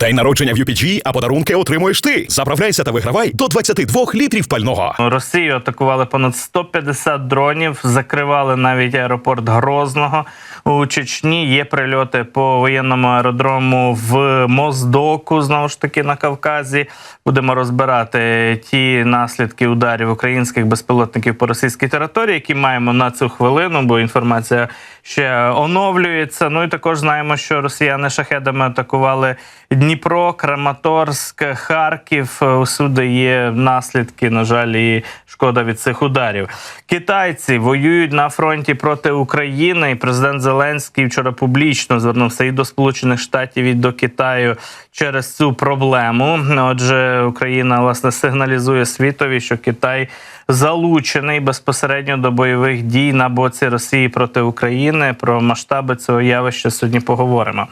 День народження в UPG, а подарунки отримуєш ти. Заправляйся та вигравай до 22 літрів пального. Росію атакували понад 150 дронів, закривали навіть аеропорт Грозного у Чечні. Є прильоти по воєнному аеродрому в Моздоку. Знову ж таки на Кавказі. Будемо розбирати ті наслідки ударів українських безпілотників по російській території, які маємо на цю хвилину, бо інформація ще оновлюється. Ну і також знаємо, що росіяни шахедами атакували Дніпро, Краматорськ, Харків. Усюди є наслідки, на жаль, і шкода від цих ударів. Китайці воюють на фронті проти України. Президент Зеленський вчора публічно звернувся і до Сполучених Штатів, і до Китаю через цю проблему. Отже, Україна власне сигналізує світові, що Китай залучений безпосередньо до бойових дій на боці Росії проти України. Про масштаби цього явища сьогодні поговоримо.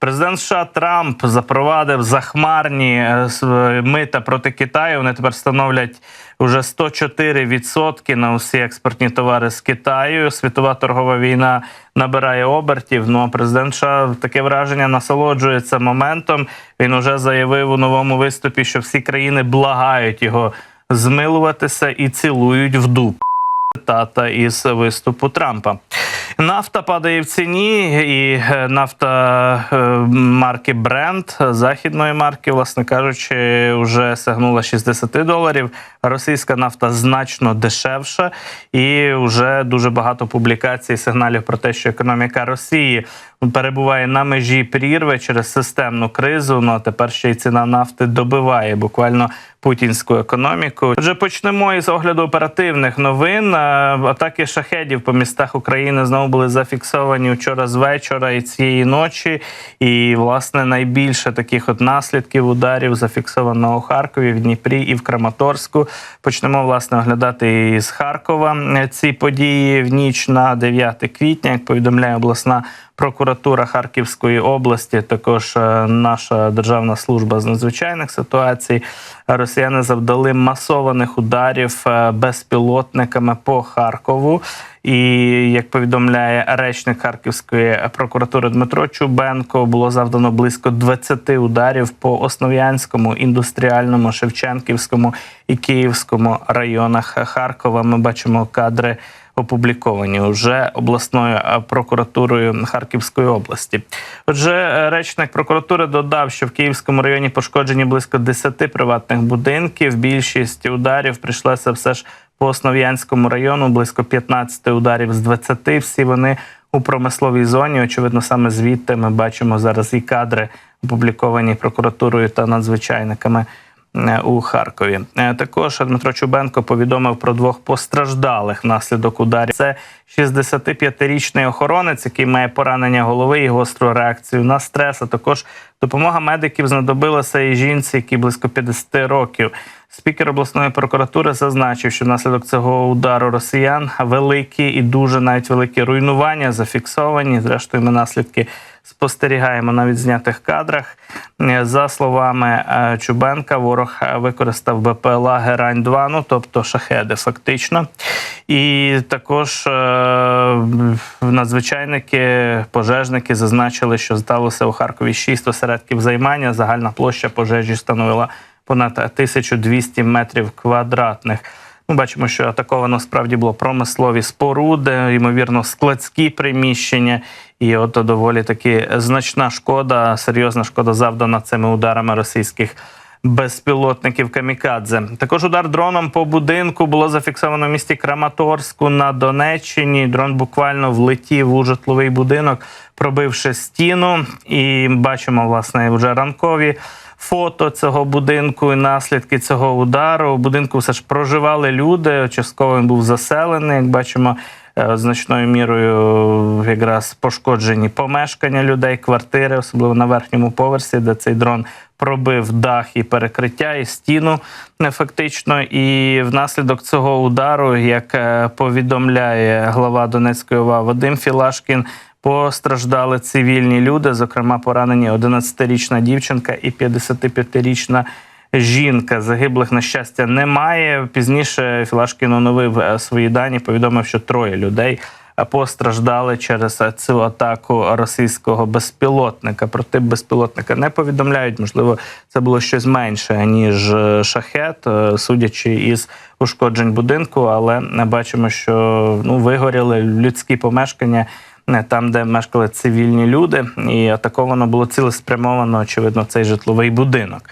Президент США Трамп запровадив захмарні е, е, мита проти Китаю. Вони тепер становлять уже 104% на усі експортні товари з Китаю. Світова торгова війна набирає обертів. Ну а президент США таке враження насолоджується моментом. Він уже заявив у новому виступі, що всі країни благають його змилуватися і цілують в дуб. Цитата із виступу Трампа. Нафта падає в ціні, і е, нафта е, марки Brent, західної марки, власне кажучи, вже сягнула 60 доларів. Російська нафта значно дешевша, і вже дуже багато публікацій, сигналів про те, що економіка Росії перебуває на межі прірви через системну кризу. Ну а тепер ще й ціна нафти добиває буквально путінську економіку. Отже, почнемо із огляду оперативних новин. Е, Атаки шахедів по містах України знову були зафіксовані вчора з вечора і цієї ночі. І власне найбільше таких от наслідків ударів зафіксовано у Харкові, в Дніпрі і в Краматорську. Почнемо власне оглядати із Харкова е, ці події в ніч на 9 квітня, як повідомляє обласна. Прокуратура Харківської області, також е, наша державна служба з надзвичайних ситуацій. Росіяни завдали масованих ударів е, безпілотниками по Харкову. І як повідомляє речник Харківської прокуратури Дмитро Чубенко, було завдано близько 20 ударів по Основ'янському, індустріальному, Шевченківському і Київському районах Харкова. Ми бачимо кадри опубліковані вже обласною е, прокуратурою Харківської області. Отже, е, речник прокуратури додав, що в Київському районі пошкоджені близько 10 приватних будинків. Більшість ударів прийшлося все ж по Основ'янському району, близько 15 ударів з 20. Всі вони у промисловій зоні. Очевидно, саме звідти ми бачимо зараз і кадри опубліковані прокуратурою та надзвичайниками у Харкові. Е, Також Дмитро Чубенко повідомив про двох постраждалих внаслідок ударів. Це 65-річний охоронець, який має поранення голови і гостру реакцію на стрес. А також допомога медиків знадобилася і жінці, якій близько 50 років. Спікер обласної прокуратури зазначив, що внаслідок цього удару росіян великі і дуже навіть великі руйнування зафіксовані. Зрештою, ми наслідки спостерігаємо на відзнятих кадрах. Е, За словами е, Чубенка, ворог е, використав БПЛА Герань 2 ну тобто шахеди, фактично. І також надзвичайники, пожежники зазначили, що сталося у Харкові 6 осередків займання. Загальна площа пожежі становила понад 1200 метрів квадратних. Ми бачимо, що атаковано справді було промислові споруди, ймовірно, складські приміщення. І от доволі таки значна шкода, серйозна шкода завдана цими ударами російських безпілотників камікадзе. Також удар дроном по будинку було зафіксовано в місті Краматорську на Донеччині. Дрон буквально влетів у житловий будинок, пробивши стіну. І бачимо, власне, вже ранкові фото цього будинку і наслідки цього удару. У будинку все ж проживали люди. Частково він був заселений. Як бачимо, е, значною мірою якраз пошкоджені помешкання людей, квартири, особливо на верхньому поверсі, де цей дрон пробив дах і перекриття, і стіну е, фактично. І внаслідок цього удару, як е, повідомляє глава Донецької ОВА Вадим Філашкін. Постраждали цивільні люди, зокрема поранені 11-річна дівчинка і 55-річна жінка. Загиблих на щастя немає. Пізніше Філашкін оновив е, свої дані. Повідомив, що троє людей е, постраждали через е, цю атаку російського безпілотника. Про тип безпілотника не повідомляють. Можливо, це було щось менше ніж шахет, судячи із ушкоджень будинку, але бачимо, що ну вигоріли людські помешкання. Не там, де мешкали цивільні люди, і атаковано було цілеспрямовано, очевидно, цей житловий будинок.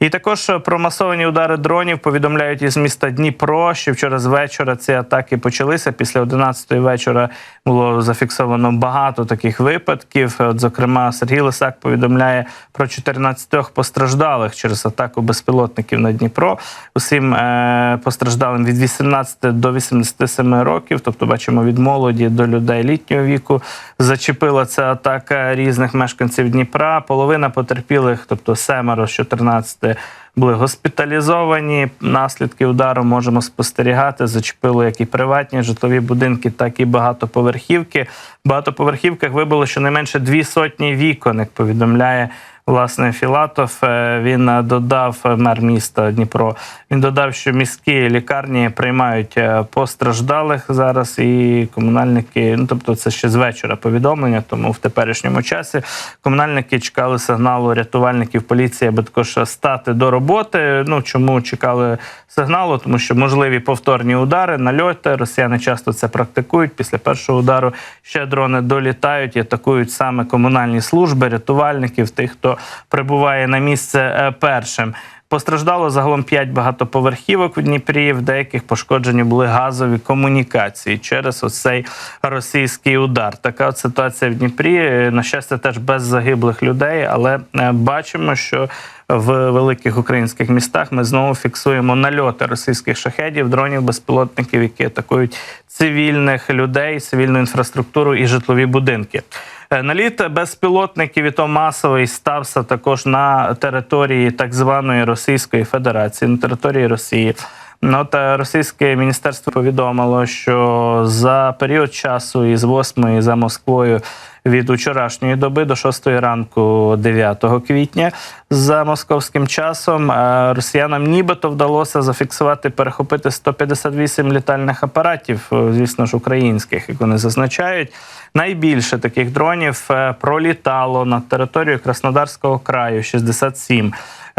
І також е, про масовані удари дронів повідомляють із міста Дніпро, що вчора з вечора ці атаки почалися. Після 11-ї вечора було зафіксовано багато таких випадків. От, зокрема, Сергій Лисак повідомляє про 14 постраждалих через атаку безпілотників на Дніпро. Усім е- постраждалим від 18 до 87 років, тобто бачимо від молоді до людей літнього віку. Зачепила ця атака різних мешканців Дніпра. Половина потерпілих, тобто семеро з 14 були госпіталізовані. Наслідки удару можемо спостерігати. Зачепило як і приватні житлові будинки, так і багатоповерхівки. В багатоповерхівках вибило щонайменше дві сотні вікон, як повідомляє. Власне, Філатов е, він е, додав е, мер міста Дніпро. Він додав, що міські лікарні приймають постраждалих зараз, і комунальники, ну тобто, це ще з вечора повідомлення. Тому в теперішньому часі комунальники чекали сигналу рятувальників поліції, аби також стати до роботи. Ну чому чекали сигналу? Тому що можливі повторні удари, нальоти. Росіяни часто це практикують. Після першого удару ще дрони долітають і атакують саме комунальні служби, рятувальників, тих, хто прибуває на місце е, першим. Постраждало загалом 5 багатоповерхівок в Дніпрі. В деяких пошкоджені були газові комунікації через оцей російський удар. Така от ситуація в Дніпрі. Е, На щастя, теж без загиблих людей, але е, бачимо, що в великих українських містах ми знову фіксуємо нальоти російських шахедів, дронів, безпілотників, які атакують цивільних людей, цивільну інфраструктуру і житлові будинки. Е, Наліт безпілотників і то масовий стався також на території так званої Російської Федерації, на території Росії. Ну, та російське міністерство повідомило, що за період часу із 8 за Москвою від вчорашньої доби до 6 ранку 9 квітня за московським часом е, росіянам нібито вдалося зафіксувати перехопити 158 літальних апаратів, е, звісно ж, українських, як вони зазначають. Найбільше таких дронів е, пролітало над територією Краснодарського краю 67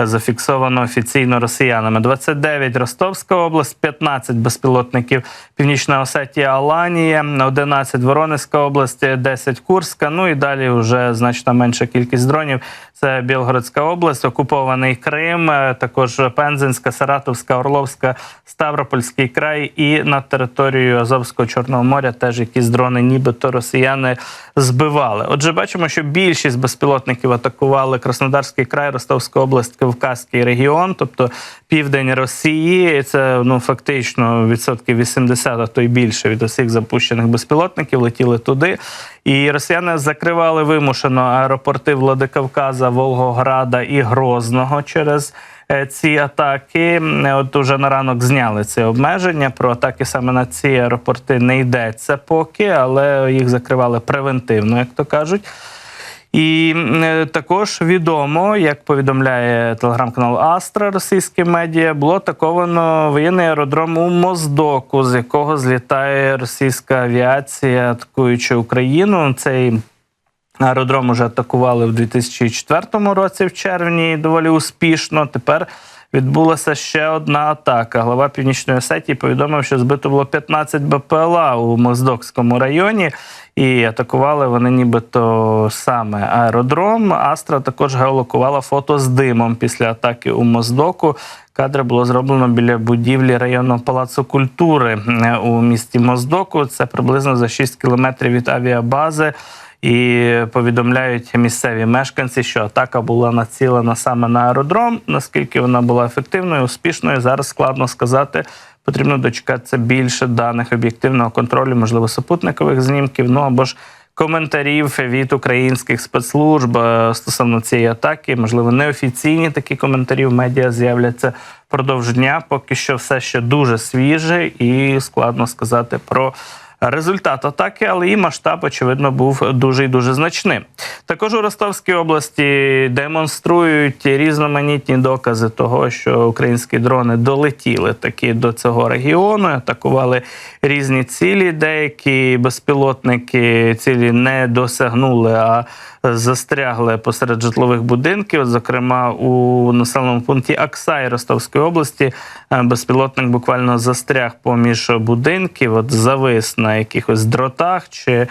зафіксовано офіційно росіянами. 29 Ростовська область, 15 безпілотників Північна Осетія, Аланія, 11 Воронезька область, 10 Курська. Ну і далі вже значно менша кількість дронів. Це Білгородська область, окупований Крим, е, також Пензенська, Саратовська, Орловська, Ставропольський край і над територією Азовського Чорного моря теж якісь дрони, нібито росіяни збивали. Отже, бачимо, що більшість безпілотників атакували Краснодарський край, Ростовська область, Кавказький регіон, тобто південь Росії. Це ну фактично відсотків 80, а то й більше від усіх запущених безпілотників летіли туди. І росіяни закривали вимушено аеропорти Владикавказа, Волгограда і Грозного через е, ці атаки. Е, От уже на ранок зняли це обмеження. Про атаки саме на ці аеропорти не йдеться поки, але їх закривали превентивно, як то кажуть. І е, також відомо, як повідомляє телеграм-канал Астра, російське медіа, було атаковано воєнний аеродром у Моздоку, з якого злітає російська авіація, атакуючи Україну. Цей аеродром уже атакували в 2004 році, в червні, доволі успішно. Тепер відбулася ще одна атака. Глава Північної Осетії повідомив, що збито було 15 БПЛА у Моздокському районі. І атакували вони нібито саме аеродром. Астра також геолокувала фото з димом після атаки у Моздоку. Кадри було зроблено біля будівлі районного палацу культури е, у місті Моздоку. Це приблизно за 6 кілометрів від авіабази. І повідомляють місцеві мешканці, що атака була націлена саме на аеродром. Наскільки вона була ефективною, успішною, зараз складно сказати. Потрібно дочекатися більше даних об'єктивного контролю, можливо, супутникових знімків, ну або ж коментарів від українських спецслужб е, стосовно цієї атаки. Можливо, неофіційні такі коментарі в медіа з'являться впродовж дня. Поки що все ще дуже свіже і складно сказати про результат атаки, але і масштаб, очевидно, був дуже і дуже значним. Також у Ростовській області демонструють різноманітні докази того, що українські дрони долетіли таки до цього регіону, атакували різні цілі. Деякі безпілотники цілі не досягнули, а застрягли посеред житлових будинків. Зокрема, у населеному пункті Аксай Ростовської області е, безпілотник буквально застряг поміж будинків, от завис на якихось дротах чи.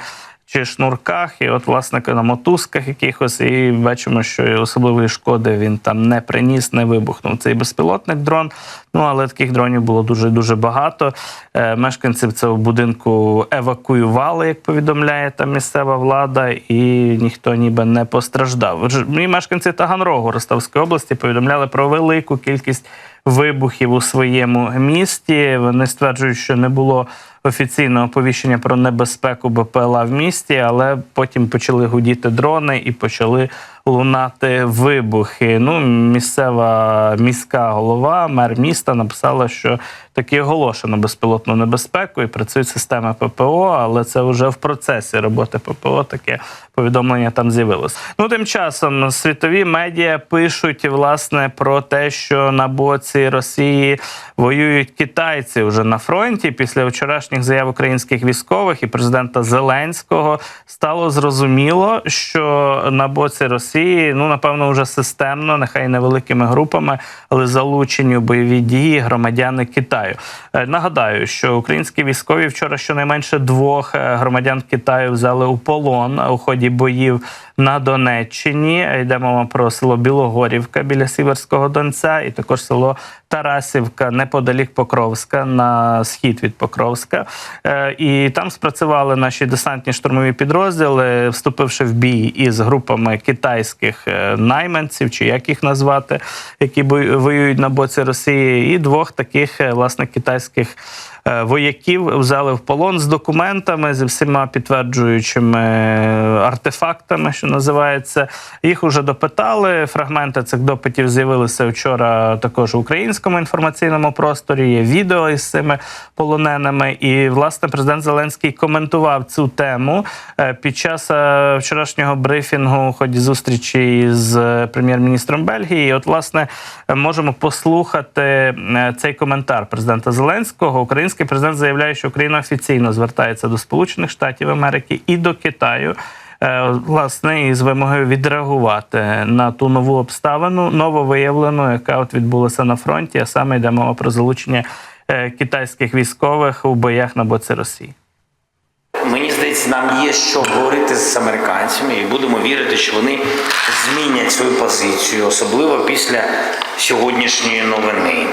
Чи шнурках, і от, власне, на мотузках якихось, і бачимо, що особливої шкоди він там не приніс, не вибухнув цей безпілотник дрон. Ну але таких дронів було дуже дуже багато. Е, мешканців цього будинку евакуювали, як повідомляє там місцева влада, і ніхто ніби не постраждав. І мешканці Таганрогу Ростовської області повідомляли про велику кількість вибухів у своєму місті. Вони стверджують, що не було офіційного оповіщення про небезпеку БПЛА в місті, але потім почали гудіти дрони і почали лунати вибухи. Ну, місцева міська голова, мер міста написала, що таки оголошено безпілотну небезпеку і працюють системи ППО, але це вже в процесі роботи ППО. Таке повідомлення там з'явилось. Ну тим часом світові медіа пишуть власне про те, що на боці Росії воюють китайці вже на фронті. Після вчорашніх заяв українських військових і президента Зеленського стало зрозуміло, що на боці Росії, ну напевно, вже системно, нехай невеликими групами, але залучені у бойові дії громадяни Китаю. Е, Нагадаю, що українські військові вчора щонайменше двох е, громадян Китаю взяли у полон у ході боїв на Донеччині. Йде мова про село Білогорівка біля Сіверського Донця, і також село Тарасівка неподалік Покровська на схід від Покровська. Е, І там спрацювали наші десантні штурмові підрозділи, вступивши в бій із групами китайських е, найманців, чи як їх назвати, які воюють на боці Росії, і двох таких е, власне китайських. Е, Вояків взяли в полон з документами, зі всіма підтверджуючими е, артефактами, що називається. Їх уже допитали. Фрагменти цих допитів з'явилися вчора також в українському інформаційному просторі. Є відео із цими полоненими. І власне президент Зеленський коментував цю тему е, під час вчорашнього брифінгу у ході зустрічі з прем'єр-міністром Бельгії. І от, власне, можемо послухати цей коментар президента Зеленського. Український президент заявляє, що Україна офіційно звертається до Сполучених Штатів Америки і до Китаю. е, Власне, із вимогою відреагувати на ту нову обставину, нововиявлену, яка от відбулася на фронті, а саме йде мова про залучення е, китайських військових у боях на боці Росії. Мені здається, нам є що говорити з американцями, і будемо вірити, що вони змінять свою позицію, особливо після сьогоднішньої новини.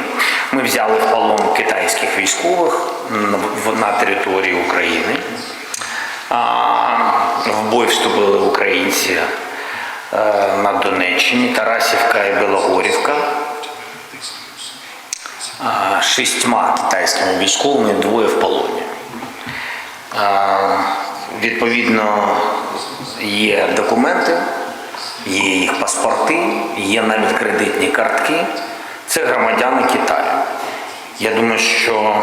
Ми взяли в полон китайських військових на території України. В бой вступили українці е, на Донеччині, Тарасівка і Білогорівка. Шістьма китайськими військовими двоє в полоні. Відповідно, є документи, є їх паспорти, є навіть кредитні картки. Це громадяни Китаю. Я думаю, що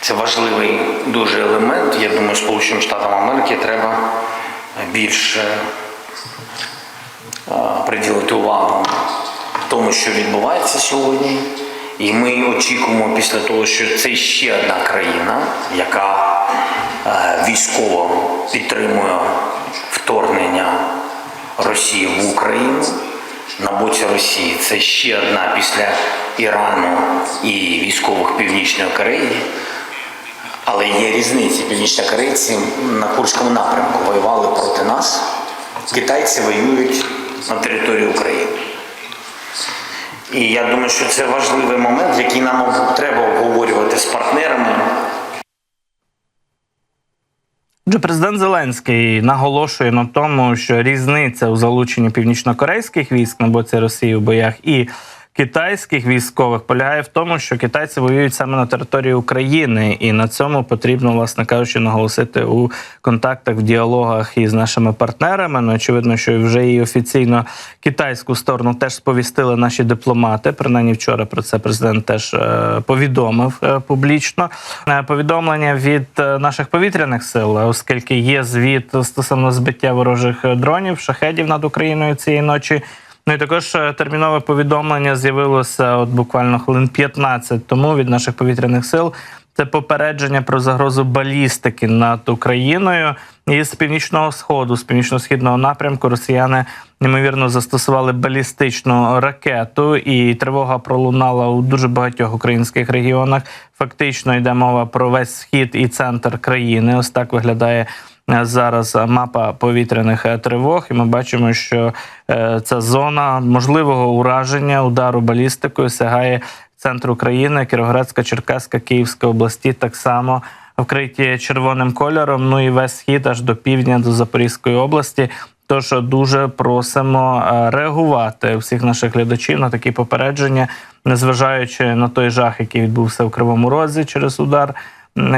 це важливий дуже елемент. Я думаю, Сполученим Штатам Америки треба більше приділити увагу тому, що відбувається сьогодні. І ми очікуємо після того, що це ще одна країна, яка е, військово підтримує вторгнення Росії в Україну на боці Росії. Це ще одна після Ірану і військових Північної Кореї. Але є різниці. Північнокорейці на Курському напрямку воювали проти нас. Китайці воюють на території України. І я думаю, що це важливий момент, який нам треба обговорювати з партнерами. Отже, президент Зеленський наголошує на тому, що різниця у залученні північнокорейських військ на боці Росії у боях і китайських військових полягає в тому, що китайці воюють саме на території України, і на цьому потрібно, власне кажучи, наголосити у контактах в діалогах із нашими партнерами. Ну очевидно, що вже і офіційно китайську сторону теж сповістили наші дипломати. Принаймні вчора про це президент теж е, повідомив е, публічно. Е, Повідомлення від наших повітряних сил, оскільки є звіт стосовно збиття ворожих дронів, шахедів над Україною цієї ночі. Ну і також е, термінове повідомлення з'явилося от буквально хвилин 15 тому від наших повітряних сил. Це попередження про загрозу балістики над Україною. І з північного сходу, з північно-східного напрямку, росіяни ймовірно застосували балістичну ракету, і тривога пролунала у дуже багатьох українських регіонах. Фактично йде мова про весь схід і центр країни. Ось так виглядає е, зараз мапа повітряних е, тривог. І ми бачимо, що е, ця зона можливого ураження удару балістикою сягає центру країни, Кіровоградська, Черкаська, Київська області так само вкриті червоним кольором. Ну і весь схід аж до півдня, до Запорізької області. Тож дуже просимо е, реагувати всіх наших глядачів на такі попередження, незважаючи на той жах, який відбувся в Кривому Розі через удар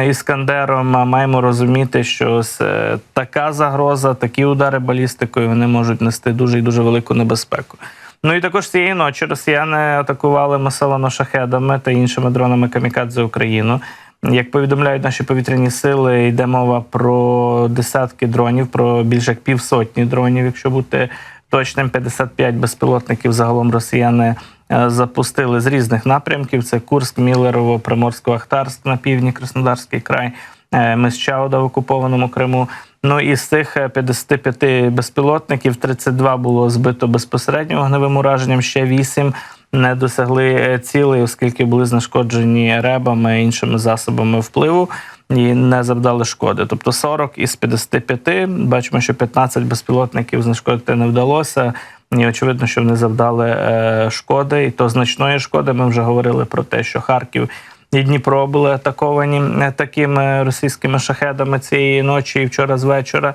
іскандером. Маємо розуміти, що ось е, така загроза, такі удари балістикою вони можуть нести дуже і дуже велику небезпеку. Ну і також цієї ночі росіяни атакували масовано шахедами та іншими дронами камікадзе Україну. Як повідомляють наші повітряні сили, йде мова про десятки дронів, про більше як півсотні дронів, якщо бути точним, 55 безпілотників загалом росіяни е, запустили з різних напрямків: це Курськ, Мілерово, Приморсько-Ахтарськ на півдні, Краснодарський край, е, Мисчауда в окупованому Криму. Ну і з цих е, 55 безпілотників 32 було збито безпосередньо вогневим ураженням, ще 8 не досягли е, цілей, оскільки були знешкоджені ребами і іншими засобами впливу і не завдали шкоди. Тобто 40 із 55, бачимо, що 15 безпілотників знешкодити не вдалося. І очевидно, що вони завдали е, шкоди, і то значної шкоди. Ми вже говорили про те, що Харків і Дніпро були атаковані е, такими російськими шахедами цієї ночі і вчора з вечора.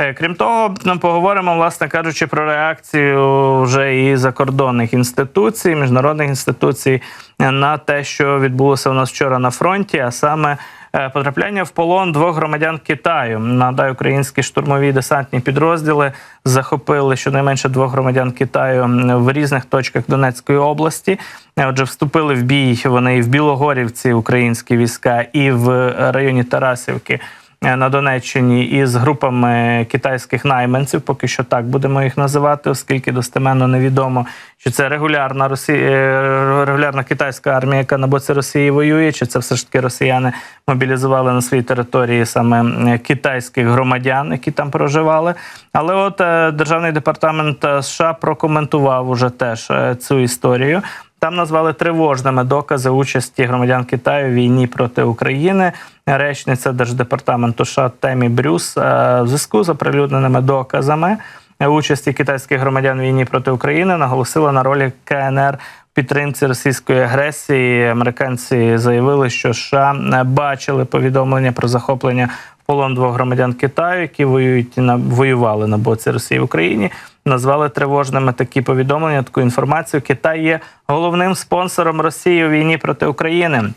Е, Крім того, ми поговоримо, власне кажучи, про реакцію вже і закордонних інституцій, міжнародних інституцій на те, що відбулося у нас вчора на фронті, а саме е, потрапляння в полон двох громадян Китаю. Нагадаю, українські штурмові десантні підрозділи захопили щонайменше двох громадян Китаю в різних точках Донецької області. Е, Отже, вступили в бій вони і в Білогорівці, українські війська, і в районі Тарасівки на Донеччині із групами китайських найманців. Поки що так будемо їх називати, оскільки достеменно невідомо, чи це регулярна Росі... е, регулярна китайська армія, яка на боці Росії воює, чи це все ж таки росіяни мобілізували на своїй території саме е, китайських громадян, які там проживали. Але от е, державний департамент е, США прокоментував уже теж е, цю історію. Там назвали тривожними докази участі громадян Китаю в війні проти України. Речниця держдепартаменту США Темі Брюс е, в зв'язку з оприлюдненими доказами участі китайських громадян в війні проти України наголосила на ролі КНР підтримці російської агресії. Американці заявили, що США бачили повідомлення про захоплення полон двох громадян Китаю, які воюють на воювали на боці Росії в Україні. Назвали тривожними такі повідомлення, таку інформацію. Китай є головним спонсором Росії у війні проти України.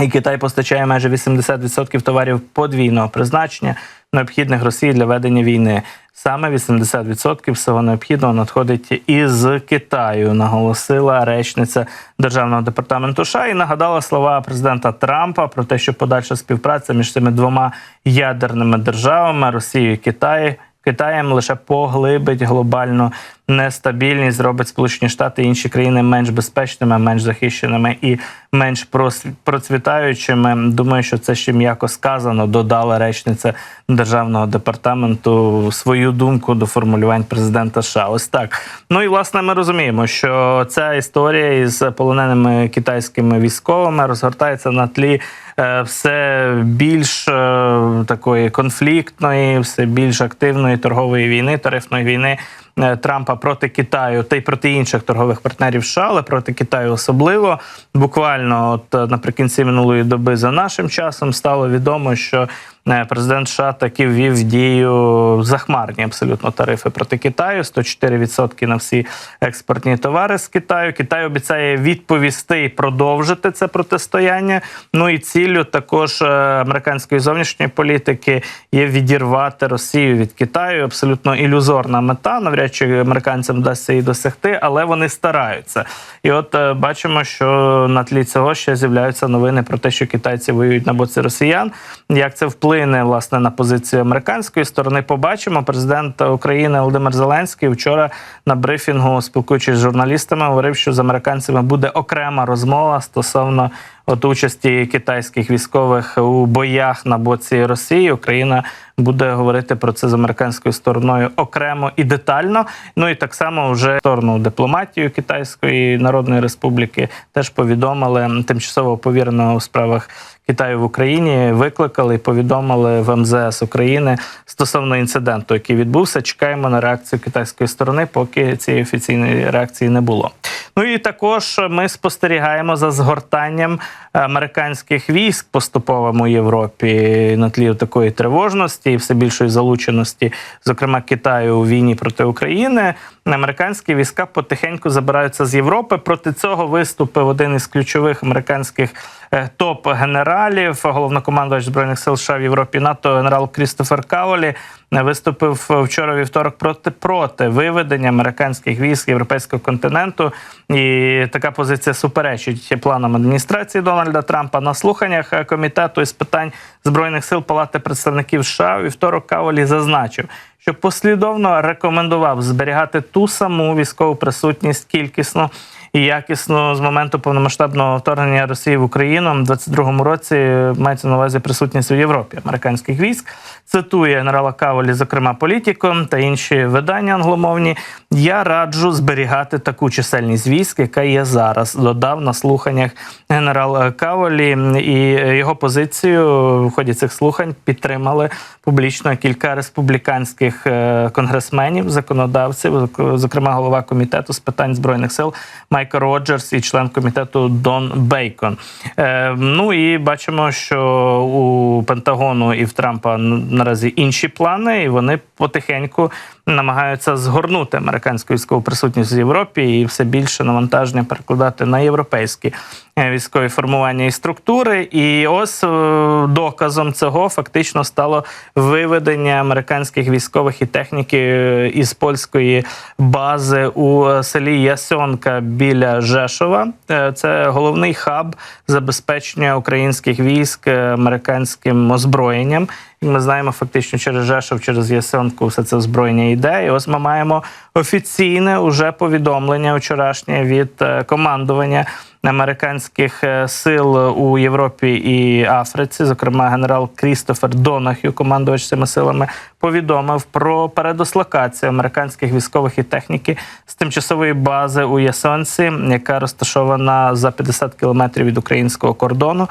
І Китай постачає майже 80% товарів подвійного призначення, необхідних Росії для ведення війни. Саме 80% всього необхідного надходить із Китаю, наголосила речниця державного департаменту США і нагадала слова президента Трампа про те, що подальша співпраця між цими двома ядерними державами Росією і Китаєм Китаєм лише поглибить глобальну нестабільність, зробить Сполучені Штати і інші країни менш безпечними, менш захищеними і менш процвітаючими. Думаю, що це ще м'яко сказано. Додала речниця державного департаменту свою думку до формулювань президента США. Ось так. Ну і власне ми розуміємо, що ця історія із полоненими китайськими військовими розгортається на тлі е, все більш е, такої конфліктної, все більш активної торгової війни, тарифної війни Трампа проти Китаю та й проти інших торгових партнерів США, але проти Китаю особливо. Буквально, от е, наприкінці минулої доби за нашим часом стало відомо, що е, президент США таки ввів в дію захмарні абсолютно тарифи проти Китаю 104% на всі експортні товари з Китаю. Китай обіцяє відповісти і продовжити це протистояння. Ну і ціллю також е, американської зовнішньої політики є відірвати Росію від Китаю. Абсолютно ілюзорна мета. Навряд чи американцям вдасться її досягти, але вони стараються. І от е, бачимо, що на тлі цього ще з'являються новини про те, що китайці воюють на боці росіян. Як це вплине власне на позицію американської сторони? Побачимо. Президент України Володимир Зеленський вчора на брифінгу, спілкуючись з журналістами, говорив, що з американцями буде окрема розмова стосовно от участі китайських військових у боях на боці Росії. Україна буде говорити про це з американською стороною окремо і детально. Ну і так само вже сторону дипломатію Китайської Народної Республіки теж повідомили тимчасово повіреного у справах. Китаю в Україні викликали і повідомили в МЗС України стосовно інциденту, який відбувся. Чекаємо на реакцію китайської сторони, поки цієї офіційної реакції не було. Ну і також ми спостерігаємо за згортанням американських військ поступово у Європі на тлі такої тривожності і все більшої залученості, зокрема Китаю у війні проти України. Американські війська потихеньку забираються з Європи. Проти цього виступив один із ключових американських е, топ-генералів, головнокомандувач збройних сил США в Європі НАТО, генерал Крістофер Каолі. Виступив вчора вівторок проти проти виведення американських військ європейського континенту, і така позиція суперечить планам адміністрації Дональда Трампа на слуханнях е, комітету із питань збройних сил Палати представників США. Вівторок Каолі зазначив, що послідовно рекомендував зберігати ту саму військову присутність кількісно і якісно з моменту повномасштабного вторгнення Росії в Україну в 22-му році мається на увазі присутність у Європі американських військ. Цитує генерала Каволі, зокрема політико та інші видання англомовні. Я раджу зберігати таку чисельність військ, яка є зараз. Додав на слуханнях генерал Каволі і його позицію в ході цих слухань підтримали публічно кілька республіканських е, конгресменів, законодавців, зокрема голова комітету з питань збройних сил Майкл Роджерс і член комітету Дон Бейкон. Е, ну і бачимо, що у Пентагону і в Трампа наразі інші плани, і вони потихеньку намагаються згорнути американську військову присутність в Європі і все більше навантаження перекладати на європейські військові формування і структури. І ось е, доказом цього фактично стало виведення американських військових і техніки е, із польської бази у селі Ясьонка біля Жешова. Е, Це головний хаб забезпечення українських військ е, американським озброєнням. Ми знаємо, фактично через Жешов, через Ясенку все це озброєння йде. І ось ми маємо офіційне уже повідомлення вчорашнє від е, командування американських е, сил у Європі і Африці. Зокрема, генерал Крістофер Донахю, командувач цими силами, повідомив про передислокацію американських військових і техніки з тимчасової бази у Ясонці, яка розташована за 50 кілометрів від українського кордону.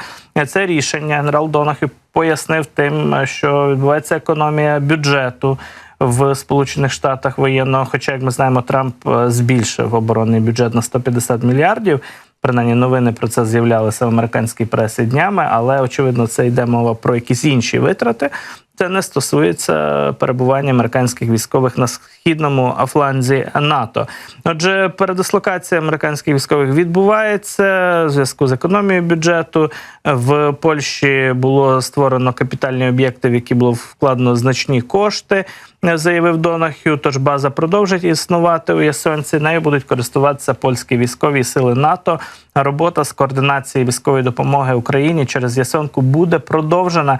Це рішення генерал Донахю пояснив тим, що відбувається економія бюджету. В Сполучених Штатах воєнного, хоча, як ми знаємо, Трамп е, збільшив оборонний бюджет на 150 мільярдів. Принаймні новини про це з'являлися в американській пресі днями, але очевидно, це йде мова про якісь інші витрати. Це не стосується перебування американських військових на східному фланзі НАТО. Отже, передислокація американських військових відбувається в зв'язку з економією бюджету. В Польщі було створено капітальні об'єкти, в які було вкладено значні кошти. Заявив Донахю, тож база продовжить існувати у Ясонці. Нею будуть користуватися польські військові сили НАТО. Робота з координації військової допомоги Україні через Ясонку буде продовжена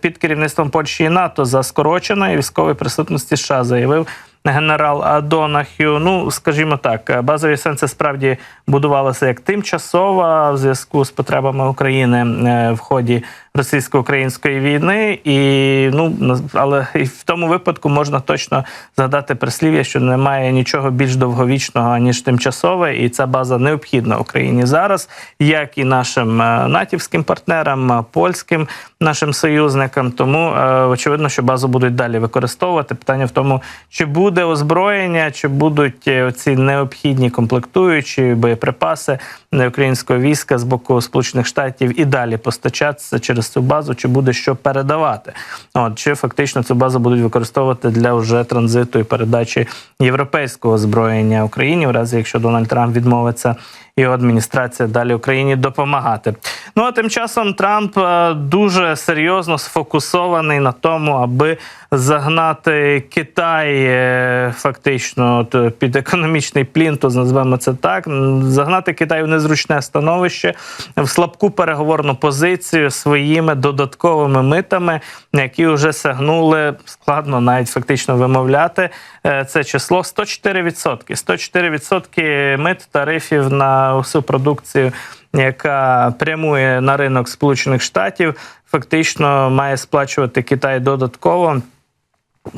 під керівництвом Польщі і НАТО за скороченої військової присутності США, заявив генерал Донахю. Ну, скажімо так, базові сенси справді будувалися як тимчасова в зв'язку з потребами України е, в ході російсько-української війни, і ну але і в тому випадку можна точно згадати прислів'я, що немає нічого більш довговічного ніж тимчасове, і ця база необхідна Україні зараз, як і нашим е, натівським партнерам, е, польським нашим союзникам. Тому очевидно, що базу будуть далі використовувати. Питання в тому, чи буде буде озброєння, чи будуть е, ці необхідні комплектуючі боєприпаси для українського війська з боку Сполучених Штатів і далі постачатися через цю базу, чи буде що передавати? От чи фактично цю базу будуть використовувати для вже транзиту і передачі європейського озброєння Україні, в разі якщо Дональд Трамп відмовиться його адміністрація далі Україні допомагати. Ну а тим часом Трамп е, дуже серйозно сфокусований на тому, аби загнати Китай е, фактично під економічний плінтус, назвемо це так. Загнати Китай в незручне становище, в слабку переговорну позицію своїми додатковими митами, які вже сягнули складно навіть фактично вимовляти е, це число 104%. 104% мит тарифів на всю продукцію, яка прямує на ринок Сполучених Штатів, фактично має сплачувати Китай додатково.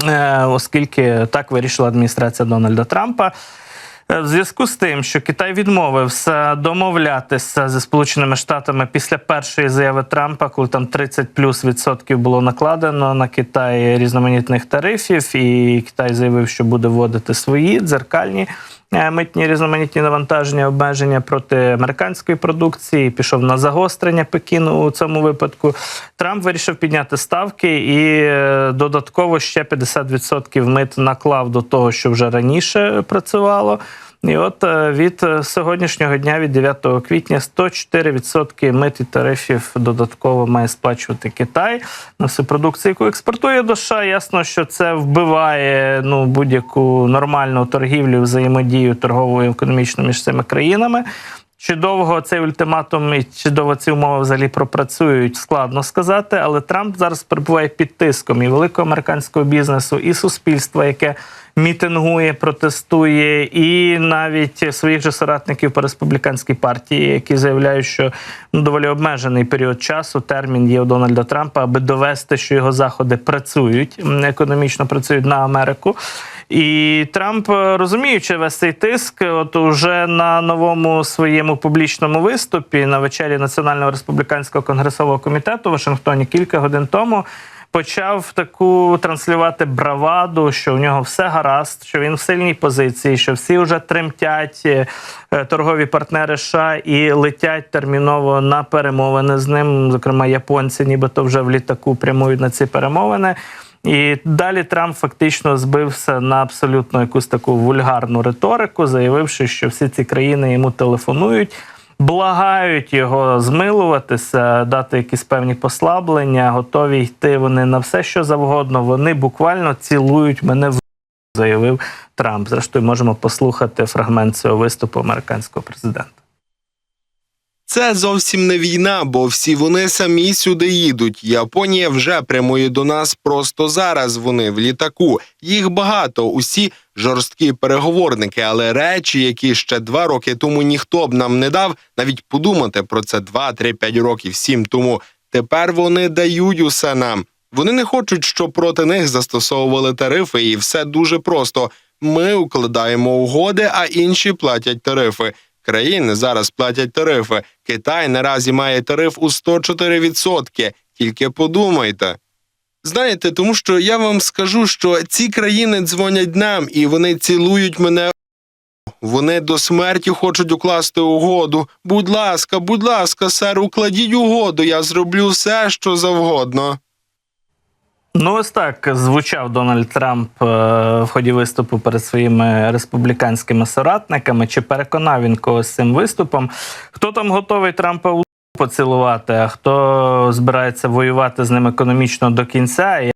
Е, оскільки так вирішила адміністрація Дональда Трампа. Е, В зв'язку з тим, що Китай відмовився домовлятися зі Сполученими Штатами після першої заяви Трампа, коли там 30 плюс відсотків було накладено на Китай різноманітних тарифів, і Китай заявив, що буде вводити свої дзеркальні митні різноманітні навантаження, обмеження проти американської продукції. Пішов на загострення Пекіну у цьому випадку. Трамп вирішив підняти ставки і е, додатково ще 50% мит наклав до того, що вже раніше працювало. І от е, від е, сьогоднішнього дня, від 9 квітня, 104% мит і тарифів додатково має сплачувати Китай на всю продукцію, яку експортує до США. Ясно, що це вбиває ну будь-яку нормальну торгівлю, взаємодію торгову і економічну між цими країнами. Чи довго цей ультиматум і чи довго ці умови взагалі пропрацюють, складно сказати. Але Трамп зараз перебуває під тиском і великого американського бізнесу, і суспільства, яке мітингує, протестує, і навіть своїх же соратників по республіканській партії, які заявляють, що ну, доволі обмежений період часу термін є у Дональда Трампа, аби довести, що його заходи працюють економічно працюють на Америку. І Трамп, е, розуміючи весь цей тиск, от уже на новому своєму публічному виступі на вечері Національного республіканського конгресового комітету в Вашингтоні кілька годин тому. Почав таку транслювати браваду, що в нього все гаразд, що він в сильній позиції, що всі вже тремтять е, торгові партнери США і летять терміново на перемовини з ним. Зокрема, японці, нібито вже в літаку прямують на ці перемовини. І далі Трамп фактично збився на абсолютно якусь таку вульгарну риторику, заявивши, що всі ці країни йому телефонують, благають його змилуватися, дати якісь певні послаблення, готові йти вони на все, що завгодно. Вони буквально цілують мене в заявив Трамп. Зрештою, можемо послухати фрагмент цього виступу американського президента. Це зовсім не війна, бо всі вони самі сюди їдуть. Японія вже прямує до нас просто зараз. Вони в літаку. Їх багато, усі жорсткі переговорники, але речі, які ще два роки тому ніхто б нам не дав, навіть подумати про це два, три, п'ять років, сім тому. Тепер вони дають усе нам. Вони не хочуть, щоб проти них застосовували тарифи, і все дуже просто. Ми укладаємо угоди, а інші платять тарифи. Країни зараз платять тарифи. Китай наразі має тариф у 104%. Тільки подумайте. Знаєте, тому що я вам скажу, що ці країни дзвонять нам і вони цілують мене. Вони до смерті хочуть укласти угоду. Будь ласка, будь ласка, сер, укладіть угоду. Я зроблю все, що завгодно. Ну, ось так звучав Дональд Трамп е, в ході виступу перед своїми республіканськими соратниками. Чи переконав він когось цим виступом? Хто там готовий Трампа у поцілувати, а хто збирається воювати з ним економічно до кінця?